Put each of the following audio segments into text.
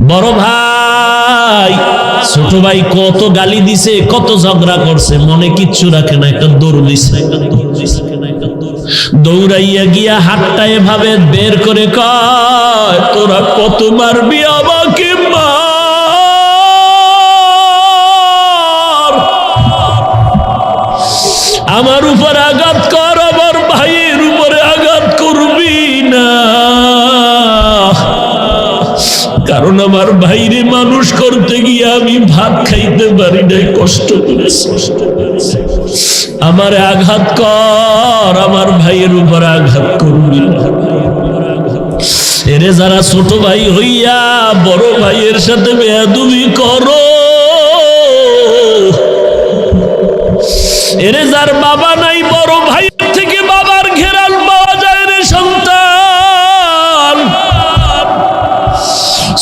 বড় ভাই, ছোট ভাই কত গালি দিছে, কত ঝগড়া করছে, মনে কিচ্ছু রাখে না, একটা দৌড় দিছে। দৌড়াইয়া গিয়া হাতটা এভাবে বের করে কয়, তোরা কত মারবি আমাকে মার? আমার উপর আঘাত কর, আমার ভাইয়ের উপরে আঘাত করবি না। কারণ আমার ভাইরে মানুষ করতে গিয়ে আমি ভাত খাইতে পারি নাই কষ্ট করে। আমার আঘাত কর, আমার ভাইয়ের উপর আঘাত করবি। এরে যারা ছোট ভাই হইয়া বড় ভাইয়ের সাথে বেয়াদুবি করো, এরে যার বাবা নাই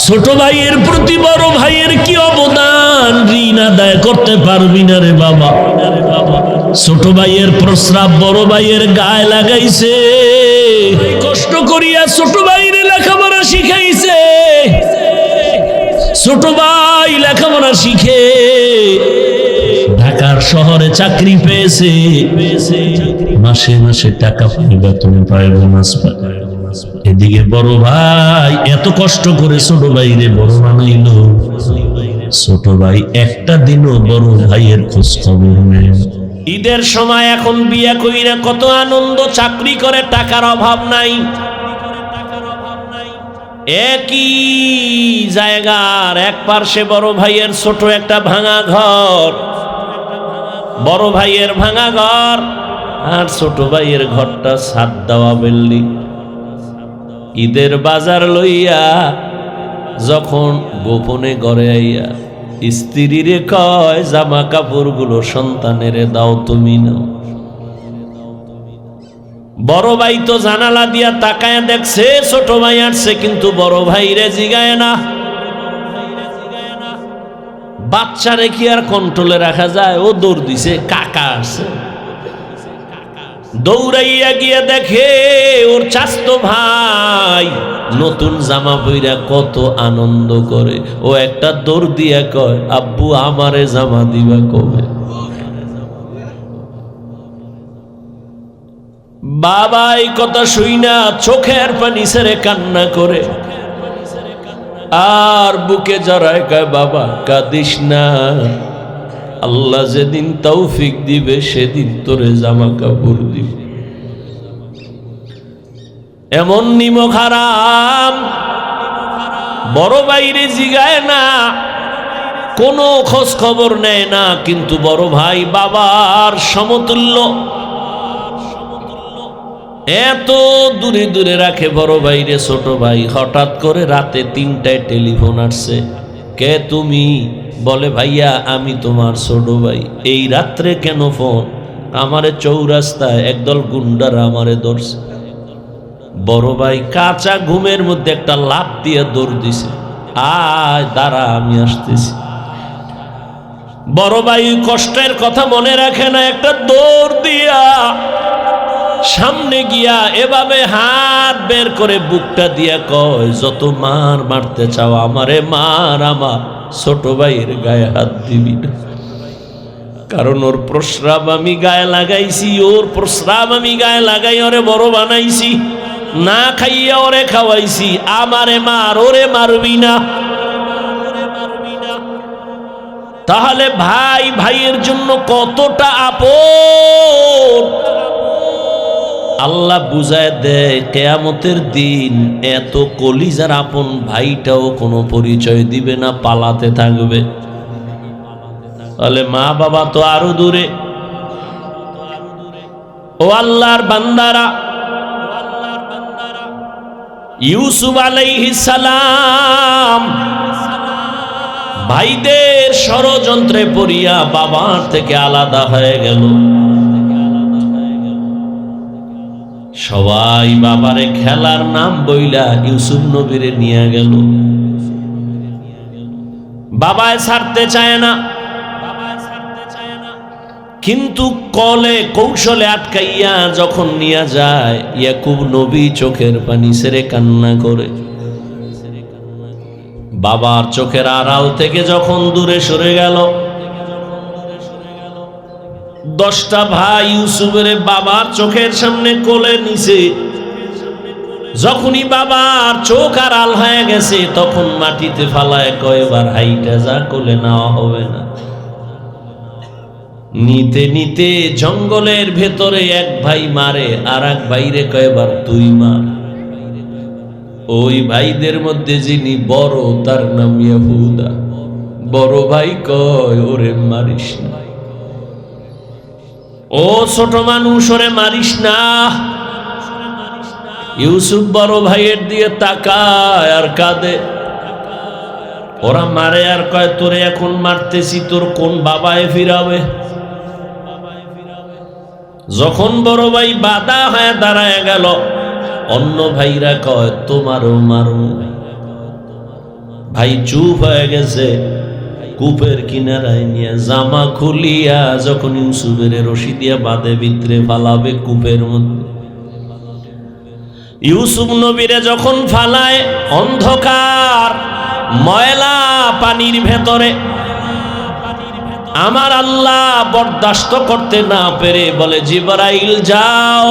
ছোট ভাইয়ের প্রতি বড় ভাইয়ের কি অবদান? ঋণ আদায় করতে পারবি না রে বাবা। ছোট ভাইয়ের প্রস্রাব বড় ভাইয়ের গায়ে লাগাইছে। কষ্ট করিয়া ছোট ভাইয়ের লেখাপড়া শিখাইছে। ছোট ভাই লেখাপড়া শিখে ঢাকার শহরে চাকরি পেয়েছে। মাসে মাসে টাকা পায় বেতন পায় বোনাস পায় এদিকে বড় ভাই, এত কষ্ট করে ছোট ভাই রে বড় বানাইলো। ছোট ভাই একটা দিনও বড় ভাইয়ের খোঁজ খবর ঈদের সময় এখন বিয়া কইরা কত আনন্দ, চাকরি করে টাকার অভাব নাই। একই জায়গার এক পার্শ্বে বড় ভাইয়ের ছোট একটা ভাঙা ঘর, বড় ভাইয়ের ভাঙা ঘর, আর ছোট ভাইয়ের ঘরটা ছাদ দেওয়া বিল্ডিং। ঈদের বাজার লইয়া যখন গোপনে ঘরে আইয়া স্ত্রীরে কয়, জামা কাপড়গুলো সন্তানের দাও তুমি নাও। বড় ভাই তো জানালা দিয়া তাকায় দেখছে, ছোট ভাই আসছে, কিন্তু বড় ভাই রে জিগায় না। বাচ্চা রেখে আর কন্ট্রোলে রাখা যায়? ও দৌড় দিছে, কাকা আছে দৌড়াইয়া গিয়া দেখে, ওর চাস্ত ভাই, নতুন জামা পইরা কত আনন্দ করে। ও একটা দৌড় দিয়া কয়, আব্বু, আমারে জামা দিবা কবে? বাবা এই কথা শুই না চোখের পানি সেরে কান্না করে। আর বুকে জড়ায় কয়, বাবা, কাঁদিস না। আল্লাহ যেদিন তৌফিক দিবে, সেদিন তোরে জামা কাপড় দিবে। এমন নিমক হারাম, বড় বাইরে জিগায় না, কোনো খোঁজ খবর নেয় না, কিন্তু বড় ভাই বাবার সমতুল্য। এত দূরে দূরে রাখে বড় ভাইরে ছোট ভাই, হঠাৎ করে রাতে তিনটায় টেলিফোন আসছে, কে তুমি? বলে, ভাইয়া, আমি তোমার ছোট ভাই। এই রাত্রে কেন ফোন? আমারে চৌরাস্তায় একদল গুন্ডারা আমারে ধরছে। বড় ভাই কাঁচা ঘুমের মধ্যে একটা লাভ দিয়ে দৌড় দিছে। আয়, দাঁড়া, আমি আসতেছি। বড় ভাই কষ্টের কথা মনে রাখে না, একটা দৌড় দিয়া সামনে গিয়া এভাবে হাত বের করে বুকটা দিয়া কয়, যত মার মারতে চাও, আমারে মার, আমার ছোট ভাইয়ের গায়ে হাত দিবি না। কারণ ওর প্রস্রাব আমি গায়ে লাগাইছি, ওর প্রস্রাব আমি গায়ে লাগাই, ওরে বড় বানাইছি। না খাইয়া ওরে খাওয়াইছি, আমারে মার, ওরে মারবি না। তাহলে ভাই, ভাইয়ের জন্য কতটা আপন। আল্লাহ বুঝায় দেয়, কেয়ামতের দিন এত কলিজার আপন ভাইটাও কোনো পরিচয় দিবে না, পালাতে থাকবে। তাহলে মা বাবা তো আরও দূরে। ও আল্লাহর বান্দারা, ইউসুফ সালাম ভাইদের ষড়যন্ত্রে পড়িয়া বাবার থেকে আলাদা হয়ে গেল। সবাই বাবারে খেলার নাম বইলা ইউসুফ নবীরে নিয়ে গেল। বাবায় ছাড়তে চায় না। কিন্তু কলে কৌশলে আটকাইয়া যখন নিয়ে যায়, ইয়াকুব নবী চোখের পানি সেরে কান্না করে। বাবার চোখের আড়াল থেকে যখন দূরে সরে গেল দশটা ভাই ইউসুফের বাবার চোখের সামনে কোলে নিছে। যখনই বাবার চোখ আড়াল হয়ে গেছে, তখন মাটিতে ফালায় কয়বার, হাইটা যা কোলে নেওয়া হবে না। নিতে নিতে জঙ্গলের ভেতরে এক ভাই মারে আর এক ভাইরে কয়বার তুই মার। ওই ভাইদের মধ্যে যিনি বড়, তার নাম ইয়াহুদা। বড় ভাই কয়, ওরে মারিস না। ও ছোট মানুষ, ওরে মারিস না। ইউসুফ বড় ভাইয়ের দিয়ে তাকায় আর কাঁদে। ওরা মারে আর কয়, তোরে এখন মারতেছি, তোর কোন বাবায় ফিরাবে? যখন বড় ভাই বাধা হয়ে দাঁড়ায় গেল, অন্য ভাইরা কয়, তোমারও মারো ভাই চুপ হয়ে গেছে। কূপের কিনারায় নিয়ে জামা খুলিয়া যখন ইউসুফের রশি দিয়া বাঁধে, ভিতরে ফালাবে কূপের মধ্যে। ইউসুফ নবীরে যখন ফালায়, অন্ধকার, ময়লা পানির ভেতরে। আমার আল্লাহ বরদাস্ত করতে না পেরে বলে, জিবরাইল, যাও।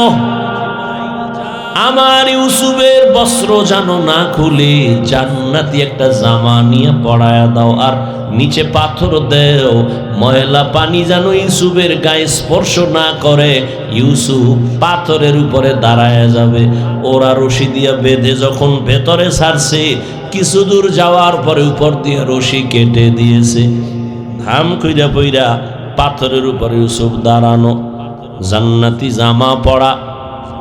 আমার ইউসুফের বস্ত্র জানো না খুলে, জান্নাতি একটা জামা নিয়ে পড়ায়া দাও, আর নিচে পাথর দেও। ময়লা পানি যেন ইউসুফের গায়ে স্পর্শ না করে, ইউসুফ পাথরের উপরে দাঁড়ায় যাবে। ওরা রশি দিয়া বেঁধে যখন ভেতরে ছাড়ছে, কিছু দূর যাওয়ার পরে উপর দিয়ে রশি কেটে দিয়েছে। ধাম কইরা পইরা পাথরের উপরে ইউসুফ দাঁড়ানো। জান্নাতি জামা পড়া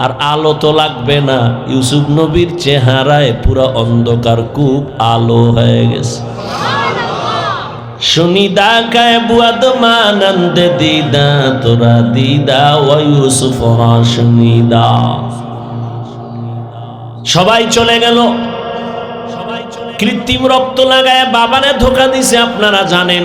আর আলো তো লাগবে না। ইউসুফ নবীর চেহারায় পুরো অন্ধকার খুব আলো হয়ে গেছে। শুনিদা কায় বুয়াদ মানন্দ দিদা, তোরা দিদা, ও ইউসুফ শুনিদা সবাই চলে গেল। কৃত্রিম রক্ত লাগায় বাবারে ধোকা দিছে, আপনারা জানেন।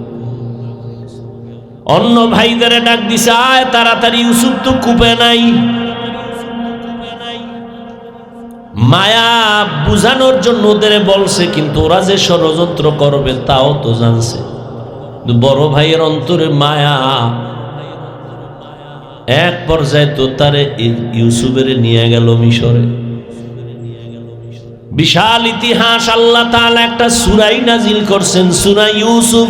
অন্য ভাইদের ডাক দিছে, আয় তাড়াতাড়ি, ইউসুফ তো কূপে নাই। মায়া বুঝানোর জন্য ওদের বলছে, কিন্তু ওরা যে ষড়যন্ত্র করবে তাও তো জানছে। বড় ভাইয়ের অন্তরে মায়া। এক পর্যায়ে তো তারে ইউসুফের নিয়ে গেল মিশরে। বিশাল ইতিহাস, আল্লাহ তাআলা একটা সুরাই নাজিল করছেন, সুরা ইউসুফ।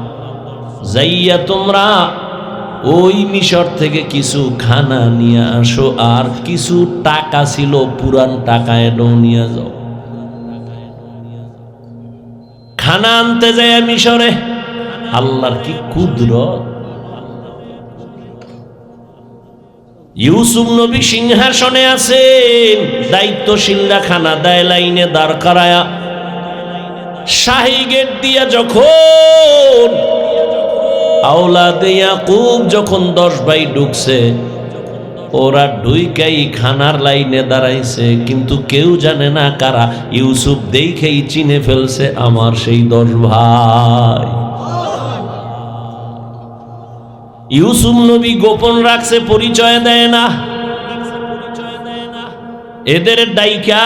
যাইয়া তোমরা ওই মিশর থেকে কিছু খানা নিয়ে আসো, আর কিছু টাকা ছিল, পুরান টাকা এটাও নিয়ে যাও। খানা আনতে যায় মিশরে, আল্লাহর কি কুদরত? ইউসুফ নবী সিংহাসনে আছেন, দায়িত্বশীলরা খানা দেয় লাইনে দাঁড় করায়া, শাহী গেট দিয়া যখন আওলাদে ইয়াকুব যখন দশ ভাই ঢুকছে, ওরা ঢুইকাই খানার লাইনে দাঁড়াইছে, কিন্তু কেউ জানে না কারা। ইউসুফ দেখেই চিনে ফেলছে আমার সেই দশ ভাই। ইউসুফ নবী গোপন রাখছে, পরিচয় দেয় না। এদের ডাইকা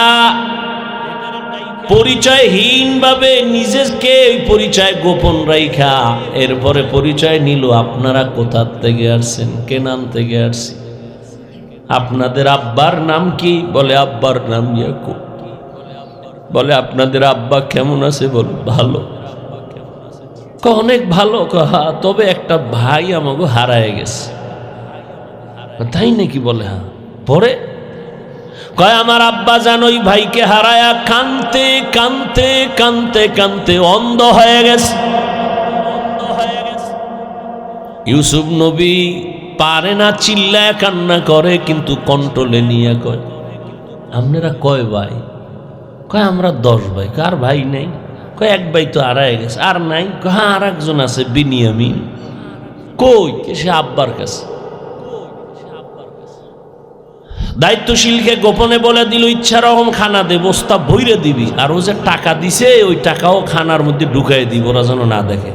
পরিচয়হীন ভাবে নিজেকে পরিচয় গোপন রাইখা। এরপরে পরিচয় নিল, আপনারা কোথার থেকে আসছেন? কেনান থেকে আসছি? আপনাদের আব্বার নাম কি? বলে, আব্বার নাম ইয়াকুব। বলে, আপনাদের আব্বা কেমন আছে? বল, ভালো। অনেক ভালো কহা তবে একটা ভাই আমাকে হারায় গেছে। তাই নাকি? বলে হ্যাঁ। পরে? কয়, আমার আব্বা যেন ওই ভাইকে হারায়া কানতে কানতে কানতে কানতে অন্ধ হয়ে গেছে। ইউসুফ নবী পারে না, চিল্লায়, কান্না করে, কিন্তু কন্ট্রোলে নিয়ে কয়, আপনারা কয় ভাই? কয়, আমরা দশ ভাই। কার ভাই নেই। কয়, এক ভাই তো হারায় গেছে। আর নাই? কয় হ্যাঁ আর একজন আছে, বিনিয়ামিন। কই, সে আব্বার কাছে। দায়িত্বশীলকে গোপনে বলে দিল, ইচ্ছা রকম খানা দে, বস্তা ভইরে দিবি। আর ও যে টাকা দিছে, ওই টাকাও খানার মধ্যে ঢুকাই দিব, ওরা যেন না দেখে।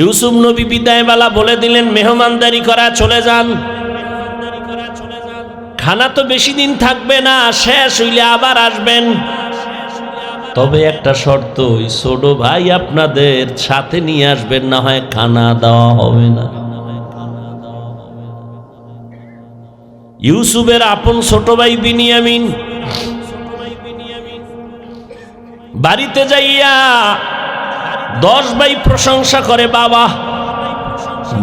ইউসুফ নবী বিদায়বেলা বলে দিলেন, মেহমানদারি করা, চলে যান। খানা তো বেশি দিন থাকবে না, শেষ হইলে আবার আসবেন। তবে একটা শর্ত, ওই ছোট ভাই আপনাদের সাথে নিয়ে আসবেন, না হয় খানা দেওয়া হবে না। ইউসুফের আপন ছোট ভাই বিনিয়ামিন। বাড়িতে যাইয়া দশ ভাই প্রশংসা করে, বাবা,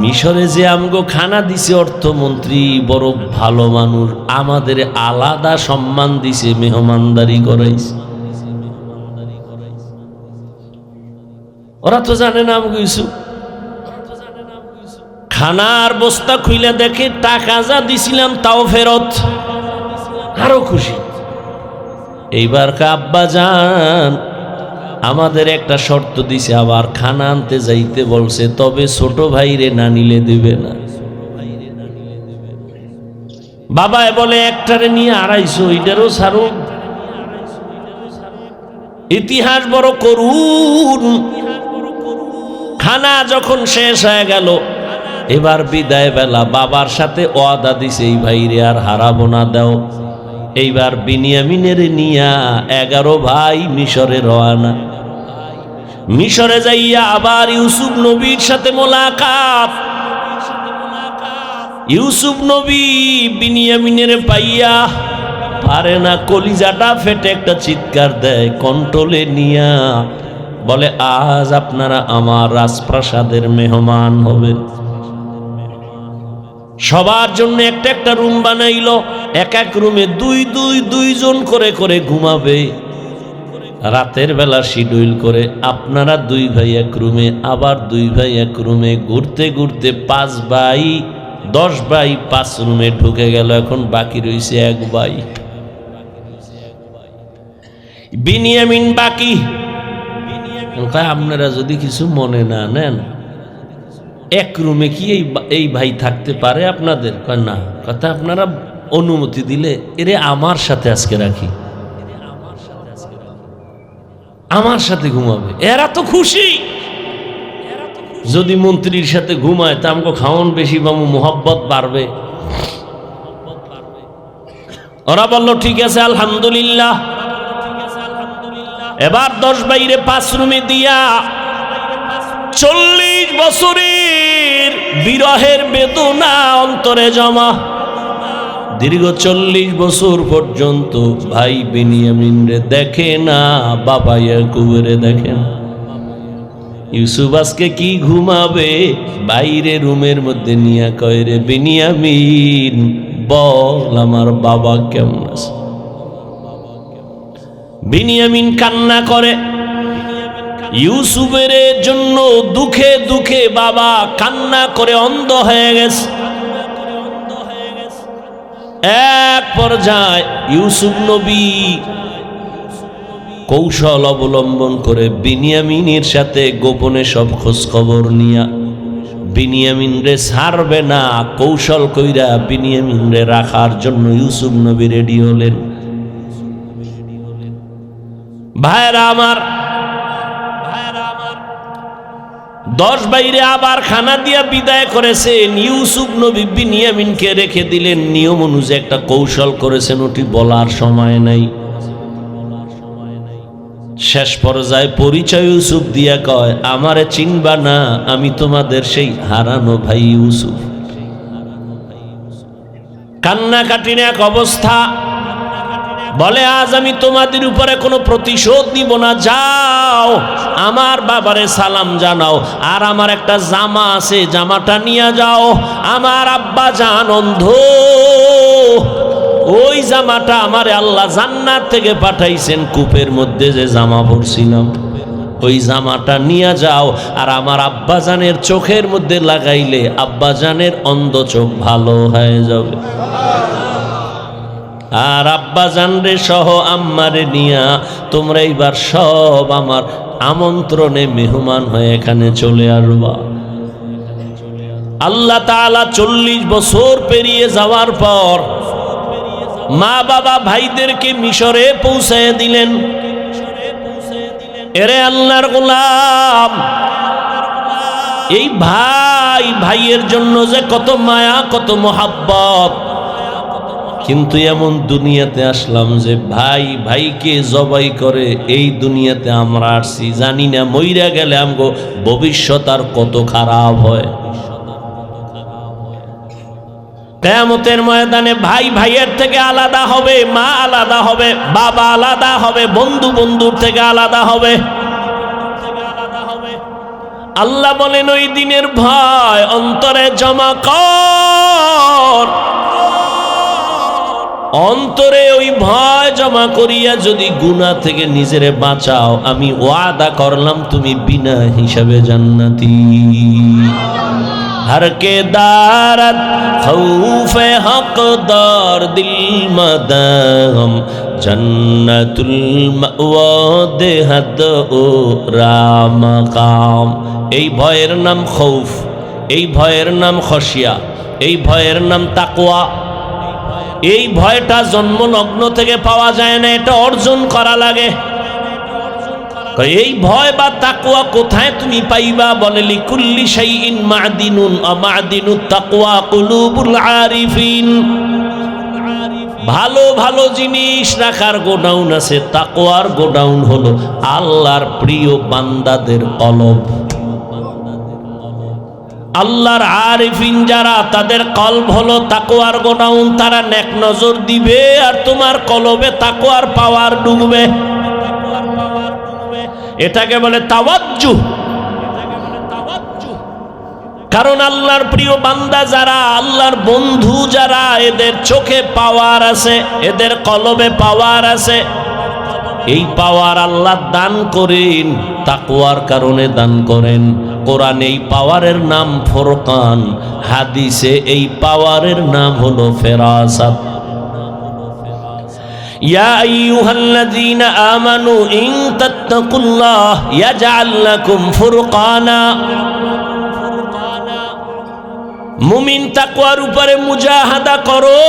মিশরে যে আমগো খানা দিছে অর্থমন্ত্রী, বড় ভালো মানুষ, আমাদের আলাদা সম্মান দিছে, মেহমানদারি করাইছে। ওরা তো জানে না আমগো ইউসুফ। খানার বস্তা খুইলে দেখে টাকা যা দিছিলাম তাও ফেরত। আরও খুশি। এইবার আব্বা যান আমাদের একটা শর্ত দিছে, আবার খানা আনতে যাইতে বলছে, তবে ছোট ভাইরে না নিলে দেবে না। বাবায় বলে, একটারে নিয়ে আড়াইশো এটারও ছাড়ুন ইতিহাস বড় করুন খানা যখন শেষ হয়ে গেল এবার বিদায় বেলা বাবার সাথে ওয়াদা দিছে, এই ভাইরে আর হারাবো না, দাও। এইবার বিনিয়ামিনের নিয়া এগারো ভাই মিশরে রওয়ানা মিশরে যাইয়া আবার ইউসুফ নবীর সাথে মোলাকাত। ইউসুফ নবী বিনিয়ামিনের পাইয়া পারে না, কলিজাটা ফেটে একটা চিৎকার দেয় কন্ট্রোলে নিয়া বলে, আজ আপনারা আমার রাজপ্রাসাদের মেহমান হবেন সবার জন্য একটা একটা রুম বানাইল, এক এক রুমে দুই দুই, দুইজন করে করে ঘুমাবে। রাতের বেলা শিডিউল করে আপনারা দুই ভাই এক রুমে, আবার দুই ভাই এক রুমে ঘুরতে ঘুরতে পাঁচ ভাই, দশ ভাই পাঁচ রুমে ঢুকে গেল, এখন বাকি রয়েছে এক ভাই। বিনিয়ামিন বাকি। আপনারা যদি কিছু মনে না নেন এক রুমে কি এই এই ভাই থাকতে পারে আপনাদের? না। কথা আপনারা অনুমতি দিলে এরে আমার সাথে আজকে রাখি। আমার সাথে ঘুমাবে। এরা তো খুশি। যদি মন্ত্রীর সাথে ঘুমায়, তা আমাকে খাওয়ান বেশি বামু মোহব্বত বাড়বে। ওরা বলল, ঠিক আছে, আলহামদুলিল্লাহ। এবার দশ বাইরে পাঁচ রুমে দিয়া চল্লিশ বছরের বিরহের বেদনা অন্তরে জমা। দীর্ঘ চল্লিশ বছর পর্যন্ত ভাই বিনিয়ামিন দেখে না বাবা ইয়াকুবরে দেখে না। ইউসুফ আজকে কি ঘুমাবে? বাইরে রুমের মধ্যে নিয়া কয় রে, বিনিয়ামিন, বল আমার বাবা কেমন আছে? বিনিয়ামিন কান্না করে ইউসুফের জন্য দুঃখে দুঃখে বাবা কান্না করে অন্ধ হয়ে গেছে। এক পর্যায়ে ইউসুফ নবী কৌশল অবলম্বন করে বিনিয়ামিনের সাথে গোপনে সব খোঁজ খবর নিয়া বিনিয়ামিন রে ছাড়বে না, কৌশল কইরা বিনিয়ামিন রে রাখার জন্য ইউসুফ নবী রেডি হলেন। ভাইরা আমার দশ বাইরে আবার খানা দিয়া বিদায় করেছেন ইউসুফ নবী বিনিয়ামিনকে রেখে দিলেন। নিয়ম অনুযায়ী একটা কৌশল করেছেন, ওটি বলার সময় নাই। শেষ পর্যায়ে পরিচয় ইউসুফ দিয়া কয়, আমারে চিনবা না, আমি তোমাদের সেই হারানো ভাই ইউসুফ। কান্নাকাটির এক অবস্থা। বলে, আজ আমি তোমাদের উপরে কোনো প্রতিশোধ নিব না। যাও, আমার বাবারে সালাম জানাও। আর আমার একটা জামা আছে, জামাটা নিয়ে যাও। আমার আব্বা জান অন্ধ। ওই জামাটা আমার আল্লাহ জান্নাত থেকে পাঠাইছেন কূপের মধ্যে যে জামা পরছিলাম। ওই জামাটা নিয়ে যাও। আর আমার আব্বাজানের চোখের মধ্যে লাগাইলে আব্বাজানের অন্ধ চোখ ভালো হয়ে যাবে। আর আব্বা জানরে সহ আম্মারে নিয়া, তোমরা এইবার সব আমার আমন্ত্রণে মেহমান হয়ে এখানে চলে আসবা। আল্লাহ তাআলা চল্লিশ বছর পেরিয়ে যাওয়ার পর মা বাবা ভাইদেরকে মিশরে পৌঁছায় দিলেন। এরে আল্লাহর গোলাম, এই ভাই, ভাইয়ের জন্য যে কত মায়া, কত মোহাব্বত কিন্তু এমন দুনিয়াতে আসলাম যে ভাই, ভাইকে জবাই করে এই দুনিয়াতে আমরা আসছি। জানি না, মইরা গেলে আমগো ভবিষ্যৎ আর কত খারাপ হয়। কেয়ামতের ময়দানে ভাই, ভাইয়ের থেকে আলাদা হবে, মা আলাদা হবে, বাবা আলাদা হবে, বন্ধু বন্ধুর থেকে আলাদা হবে। আল্লাহ বলেন, ওই দিনের ভয় অন্তরে জমা কর। অন্তরে ওই ভয় জমা করিয়া যদি গুণা থেকে নিজেরে বাঁচাও, আমি ওয়াদা করলাম তুমি বিনা হিসাবে জান্নাতি। হর কে دارت خوف حق دار دل مدام جنت المعود حد او এই ভয়ের নাম খৌফ, এই ভয়ের নাম খসিয়া এই ভয়ের নাম তাকোয়া এই ভয়টা জন্মলগ্ন থেকে পাওয়া যায় না, এটা অর্জন করা লাগে। এই ভয় বা তাকুয়া কোথায় তুমি পাইবা? বলে, লিকুল্লি শাইইন মাদিনুন আমাদিনুত তাকওয়া কুলুবুল আরিফিন। ভালো ভালো জিনিস রাখার গোডাউন আছে, তাকওয়ার গোডাউন হলো আল্লাহর প্রিয় বান্দাদের কলব। আল্লাহর আরিফিন যারা, তাদের কলব হলো তাকোয়ার গোডাউন, তারা নেক নজর দিবে আর তোমার কলবে তাকোয়ার পাওয়ার ডুববে। এটাকে বলে তাওয়াজ্জু কারণ আল্লাহর প্রিয় বান্দা যারা, আল্লাহর বন্ধু যারা, এদের চোখে পাওয়ার আছে, এদের কলবে পাওয়ার আছে। এই পাওয়ার আল্লাহ দান করেন তাকুয়ার কারণে দান করেন কোরআন এই পাওয়ারের নাম ফোরকান হাদিসে এই পাওয়ারের নাম হলো ফেরাসাত يا أيها الذين آمنوا إن تتقوا الله يجعل لكم فرقانا মুমিন তাকওয়ার উপরে মুজাহাদা করো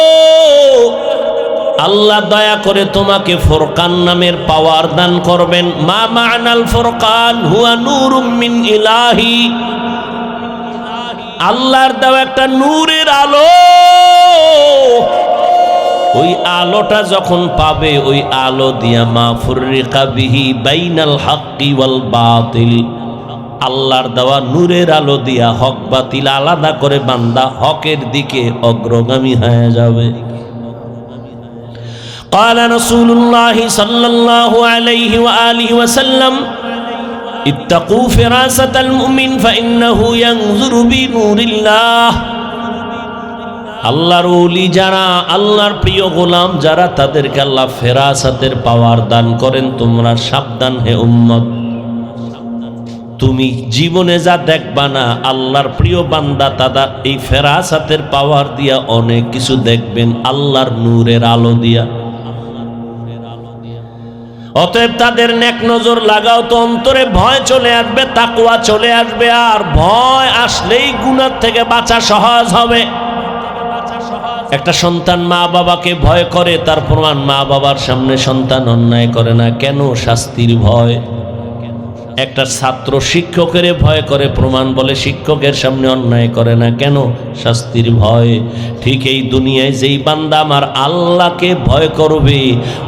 আল্লাহ দয়া করে তোমাকে ফোরকান নামের পাওয়ার দান করবেন। মা মানাল ফোরকান, হুয়া নূরুম মিন ইলাহি। আল্লাহর দেওয়া একটা নূরের আলো। ওই আলোটা যখন পাবে, ওই আলো দিয়া মা ফুররিকা বিহি বাইনাল হাক্কি ওয়াল বাতিল। আল্লাহর দেওয়া নূরের আলো দিয়া হক বাতিল আলাদা করে বান্দা হকের দিকে অগ্রগামী হয়ে যাবে। قال رسول الله صلى الله عليه وآله وسلم اتقوا فراسة المؤمن فإنه ينظر بنور الله আল্লাহর ওলি যারা আল্লাহর প্রিয় গোলাম যারা তাদেরকে আল্লাহ ফেরাসাতের পাওয়ার দান করেন তোমরা সাবধান হে উম্মত তুমি জীবনে যা দেখবা না আল্লাহর প্রিয় বান্দা তারা এই ফেরাসাতের পাওয়ার দিয়া অনেক কিছু দেখবেন আল্লাহর নূরের আলো দিয়া অতএব তাদের নেক নজর লাগাও তো অন্তরে ভয় চলে আসবে তাকুয়া চলে আসবে, আর ভয় আসলেই গুণার থেকে বাঁচা সহজ হবে। একটা সন্তান মা বাবাকে ভয় করে, তার প্রমাণ মা বাবার সামনে সন্তান অন্যায় করে না। কেন শাস্তির ভয়? একটা ছাত্র শিক্ষকের ভয় করে, প্রমাণ বলে শিক্ষকের সামনে অন্যায় করে না। কেন? শাস্তির ভয়। ঠিক এই দুনিয়ায় যেই বান্দা আমার আল্লাহকে ভয় করবে,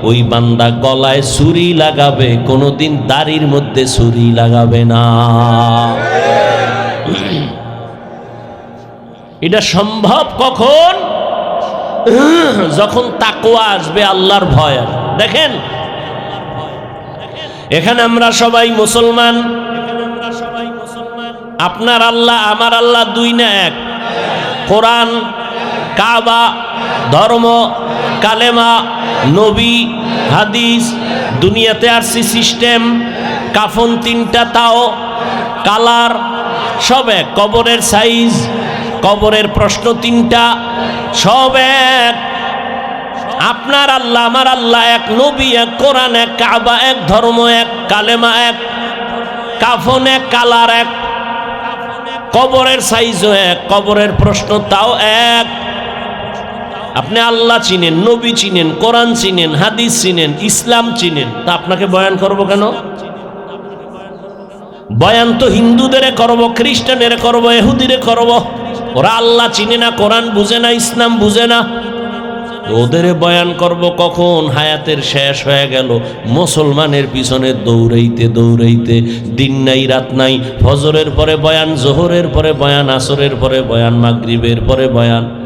ওই বান্দা গলায় ছুরি লাগাবে, কোনোদিন দাড়ির মধ্যে ছুরি লাগাবে না। এটা সম্ভব কখন? যখন তাকোয়া আসবে, আল্লাহর ভয় দেখেন এখানে আমরা সবাই মুসলমান। আপনার আল্লাহ, আমার আল্লাহ দুই না এক। কোরআন, কাবা, ধর্ম, কালেমা, নবী, হাদিস, দুনিয়াতে আসছি সিস্টেম, কাফন তিনটা, তাও কালার, সব এক। কবরের সাইজ, কবরের প্রশ্ন তিনটা, সব এক। আপনার আল্লাহ, আমার আল্লাহ এক নবী, এক কোরআন, এক কাবা, এক ধর্ম, এক কালেমা, এক কাফন, এক কালার, এক কবরের সাইজও এক, কবরের প্রশ্ন তাও এক। আপনি আল্লাহ চিনেন, নবী চিনেন, কোরআন চিনেন, হাদিস চিনেন, ইসলাম চিনেন, তা আপনাকে বয়ান করব কেন? বয়ান তো হিন্দুদের করব খ্রিস্টানের করব এহুদিরে করব। ওরা আল্লাহ চিনে না, কোরআন বুঝে না, ইসলাম বুঝে না। ওদের বয়ান করব কখন? হায়াতের শেষ হয়ে গেল। মুসলমানের পিছনে দৌড়াইতে দৌড়াইতে দিন নাই, রাত নাই। ফজরের পরে বয়ান, জোহরের পরে বয়ান, আসরের পরে বয়ান, মাগরিবের পরে বয়ান।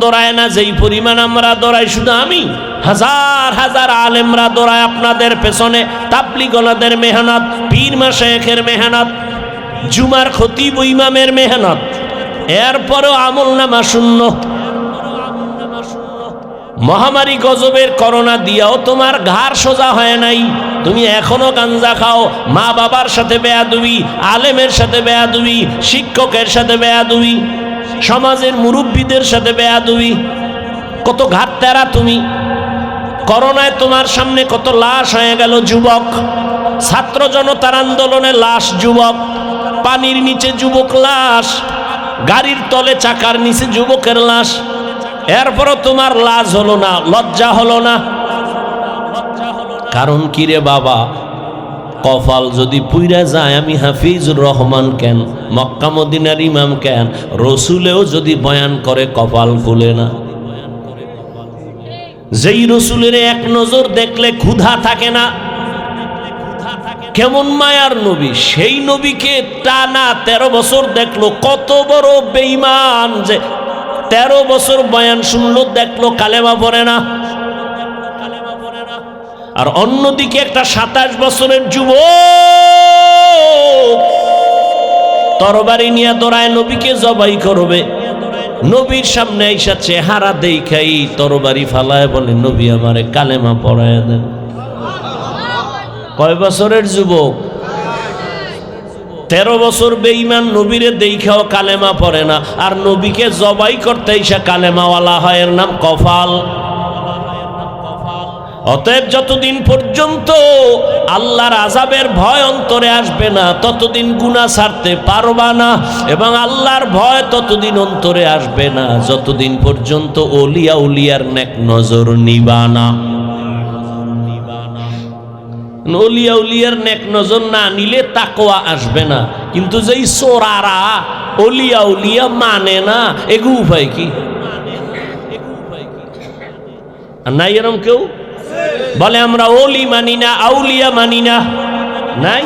দৌড়ায় না, যেই পরিমাণ আমরা দৌড়াই, শুধু আমি। হাজার হাজার আলেমরা দৌড়ায় আপনাদের পেছনে। তাবলিগলাদের মেহনত, পীর মাসেখের মেহনত, জুমার খতিব ইমামের মেহনত। এরপরেও আমল নামা শূন্য। মহামারী গজবের করোনা দিয়াও তোমার ঘাড় সোজা হয় নাই। তুমি এখনও গাঞ্জা খাও, মা বাবার সাথে বেয়াদুবি, আলেমের সাথে বেয়াদুবি, শিক্ষকের সাথে বেয়াদুবি, সমাজের মুরব্বীদের সাথে বেয়াদুবি। কত ঘাট তেরা তুমি। করোনায় তোমার সামনে কত লাশ হয়ে গেল যুবক। ছাত্র জনতার আন্দোলনে লাশ যুবক। পানির নিচে যুবক লাশ। গাড়ির তলে চাকার নিচে যুবকের লাশ। এরপরও তোমার লাজ হলো না, লজ্জা হলো না। কারণ কি রে বাবা? কপাল যদি পুইরা যায়, আমি হাফিজুর রহমান কেন? মক্কা মদিনার ইমাম কেন? রসুলেও যদি বয়ান করে, কপাল ফুলে না। যেই রসুলের এক নজর দেখলে ক্ষুধা থাকে না, কেমন মায়ার নবী? সেই নবীকে টানা তেরো বছর দেখল, কত বড় বেইমান যে তেরো বছর বয়ান শুনলো, দেখল কালেমা পড়ে না। আর অন্যদিকে একটা সাতাশ বছরের যুব তরবারি নিয়ে দৌড়ায়, নবীকে জবাই করবে। নবীর সামনে আইসা চেহারা দেখাই তরবারি ফালায় বলে, নবী আমারে কালেমা পড়ায় দেন। কয় বছরের যুবক? তেরো বছর বেইমান নবীরে দেখাও কালেমা পড়ে না। আর নবীকে জবাই করতে ইসা কালেমাওয়ালা হয় এর নাম কফাল। অতএব যতদিন পর্যন্ত আল্লাহর আজাবের ভয় অন্তরে আসবে না, ততদিন গুণা ছাড়তে পারবা না এবং আল্লাহর ভয় ততদিন অন্তরে আসবে না। যতদিন পর্যন্ত অলিয়া উলিয়ার নেক নজর নিবা না। অলিয়া উলিয়ার নেক নজর না নিলে তাকোয়া আসবে না। কিন্তু যেই সোরারা অলিয়াউলিয়া মানে না, এগু উপায় কি? নাই এরম কেউ? বলে আমরা ওলি মানি না, আউলিয়া মানি না। নাই?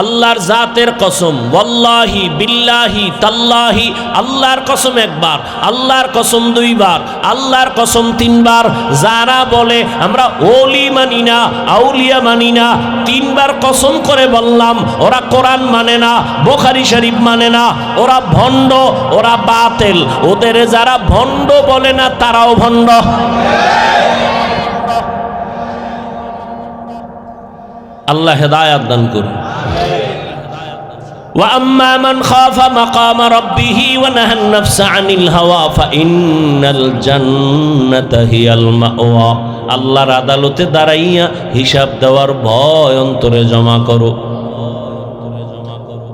আল্লাহর জাতের কসম, ওয়াল্লাহি, বিল্লাহি, তাল্লাহি, আল্লাহর কসম একবার, আল্লাহর কসম দুইবার, আল্লাহর কসম তিনবার, যারা বলে আমরা ওলি মানি না, আউলিয়া মানি না, তিনবার কসম করে বললাম, ওরা কোরআন মানে না, বোখারি শরীফ মানে না, ওরা ভণ্ড, ওরা বাতেল, ওদের যারা ভণ্ড বলে না, তারাও ভণ্ড। আল্লাহ হেদায়াত দান করুন وأما من خاف مقام ربه ونهى النفس عن الهوى فإن الجنة هي المأوى আল্লাহর আদালতে দাঁড়াইয়া হিসাব দেওয়ার ভয় অন্তরে জমা করো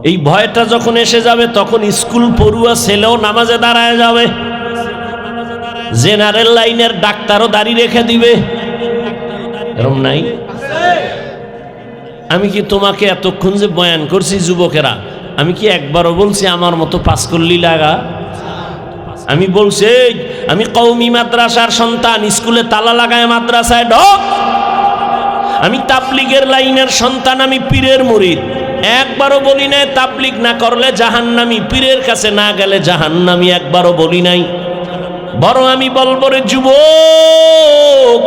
এই ভয়টা যখন এসে যাবে তখন স্কুল পড়ুয়া ছেলেও নামাজে দাঁড়ায় যাবে জেনারেল লাইনের ডাক্তারও দাঁড়িয়ে রেখে দিবে এরম নাই আমি কি তোমাকে এতক্ষণ যে বয়ান করছি যুবকেরা? আমি কি একবারও বলছি আমার মতো পাস করলি লাগা? আমি বলছি আমি কৌমি মাদ্রাসার সন্তান, স্কুলে তালা লাগায় মাদ্রাসায় ঢক। আমি তাবলিগের লাইনের সন্তান, আমি পীরের মুরিদ। একবারও বলি নাই তাবলিগ না করলে জাহান্নামি, পীরের কাছে না গেলে জাহান্নামি একবারও বলি নাই। বরং আমি বলব, রে যুবক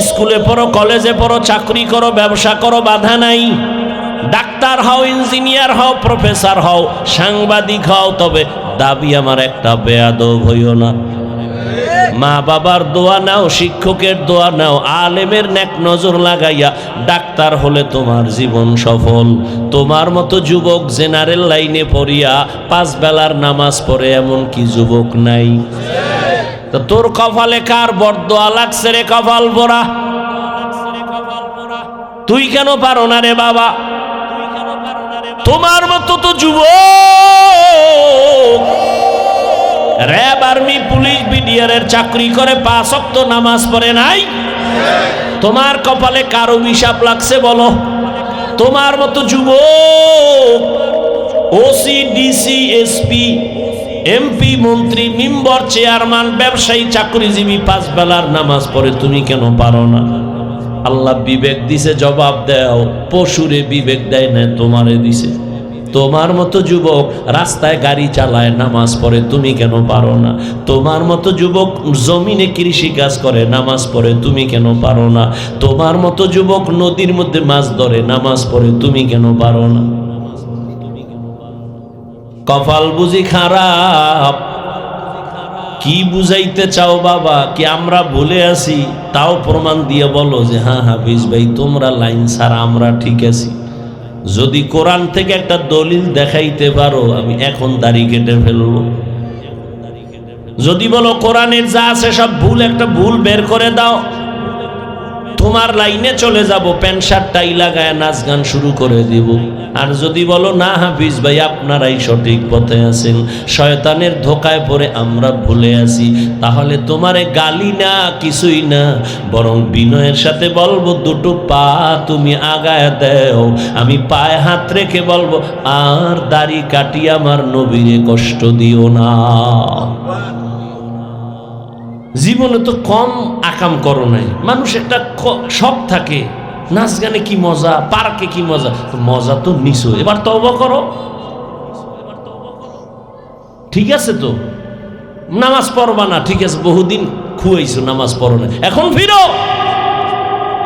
স্কুলে পড়ো, কলেজে পড়ো, চাকরি করো, ব্যবসা করো, বাধা নাই। ডাক্তার হও, ইঞ্জিনিয়ার হও, প্রফেসর হও, সাংবাদিক হও, তবে দাবি আমার একটা, বেয়াদব হইও না। মা বাবার দোয়া নাও, শিক্ষকের দোয়া নাও, আলেমের নেক নজর লাগাইয়া ডাক্তার হলে তোমার জীবন সফল। তোমার মতো যুবক জেনারেল লাইনে পড়িয়া পাঁচ বেলার নামাজ পড়ে এমন কি যুবক নাই? তো তোর কপালে কার বরদোয়া লাগছে রে কপাল পরা তুই কেন পারো না রে বাবা? তোমার মতো তো যুব র্যাব আর্মি, পুলিশ, বিডিআরের চাকরি করে পাঁচ অক্ত নামাজ পড়ে নাই। তোমার কপালে কারও হিসাব লাগছে বলো? তোমার মতো যুবক। ওসি, ডিসি, এসপি এমপি মন্ত্রী, মেম্বার, চেয়ারম্যান, ব্যবসায়ী, চাকরিজীবী, পাঁচ বেলার নামাজ পড়ে তুমি কেন পারো না? আল্লাহ বিবেক দিছে, জবাব দাও। পশুরে বিবেক দেয় না, তোমারে দিছে। তোমার মতো যুবক রাস্তায় গাড়ি চালায়, নামাজ পড়ে তুমি কেন পারো না? তোমার মতো যুবক জমিনে কৃষি কাজ করে, নামাজ পড়ে তুমি কেন পারো না? তোমার মতো যুবক নদীর মধ্যে মাছ ধরে, নামাজ পড়ে তুমি কেন পারো না? কপাল বুঝি খারাপ? কি বুঝাইতে চাও বাবা? কি আমরা ভুলে আছি? তাও প্রমাণ দিয়ে বলো যে হ্যাঁ হাফিজ ভাই, তোমরা লাইন ছাড়া আমরা ঠিক আছি। যদি কোরআন থেকে একটা দলিল দেখাইতে পারো, আমি এখন দাড়ি কেটে ফেলব। যদি বলো কোরআনের যা আছে সব ভুল, একটা ভুল বের করে দাও। তোমার লাইনে চলে যাব, প্যান্ট শার্ট টাই লাগায় নাচ গান শুরু করে দিব। আর যদি বলো, না হাফিজ ভাই, আপনারাই সঠিক পথে আছেন। শয়তানের ধোকায় পড়ে আমরা ভুলে আছি। তাহলে তোমারে গালি না, কিছুই না। বরং বিনয়ের সাথে বলব, দুটো পা তুমি আগায় দেও। আমি পায়ে হাত রেখে বলব, আর দাড়ি কাটি আমার নবীরে কষ্ট দিও না। জীবনে তো কম আকাম করো নাই। মানুষ একটা শখ থাকে, নাচ গানে কি মজা, পার্কে কি মজা মজা তো নিছো এবার তবা করো। ঠিক আছে তো? নামাজ পড়বা না, ঠিক আছে, বহুদিন খুয়াইছো, নামাজ পড়ো না এখন ফিরো!